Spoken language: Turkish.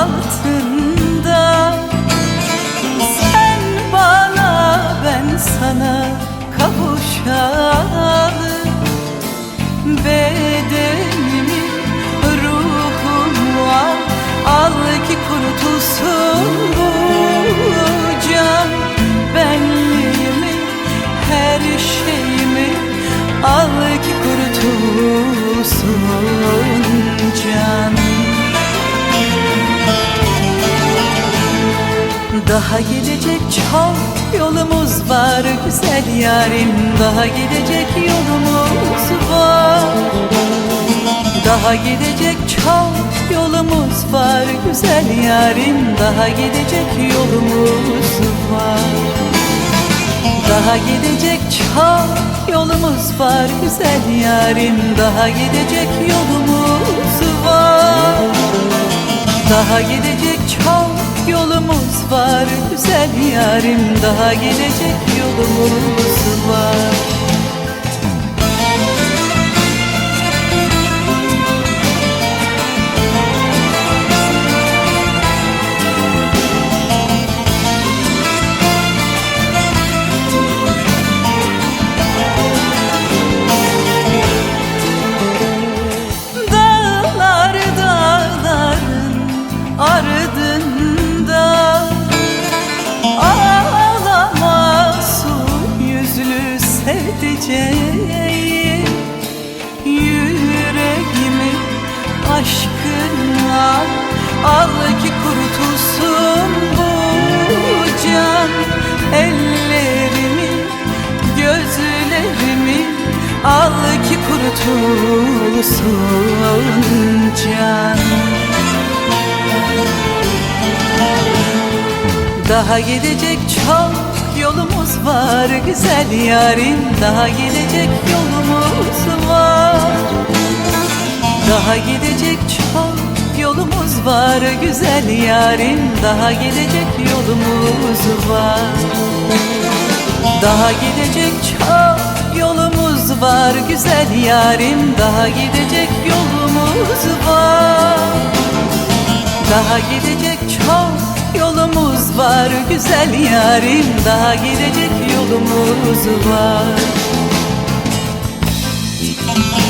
altında. Sen bana ben sana kavuşalım. Bedeni Daha gidecek çok yolumuz var güzel yarim. Daha gidecek yolumuz var. Daha gidecek çok yolumuz var güzel yarim. Daha gidecek yolumuz var. Daha gidecek çok yolumuz var güzel yarim. Daha gidecek yolumuz var. Daha gidecek çok yolumuz var. Güzel yarim Daha gidecek yolumuz var sevdiceğim Yüreğimi aşkına al ki kurtulsun bu can. Ellerimi gözlerimi al ki kurtulsun can. Daha gidecek çok var güzel yarim Daha gidecek yolumuz var. Daha gidecek çok yolumuz var güzel yarim Daha gidecek yolumuz var. Daha gidecek çok yolumuz var güzel yarim Daha gidecek yolumuz var. Daha gidecek çok var güzel yarim Daha gidecek yolumuz var. Müzik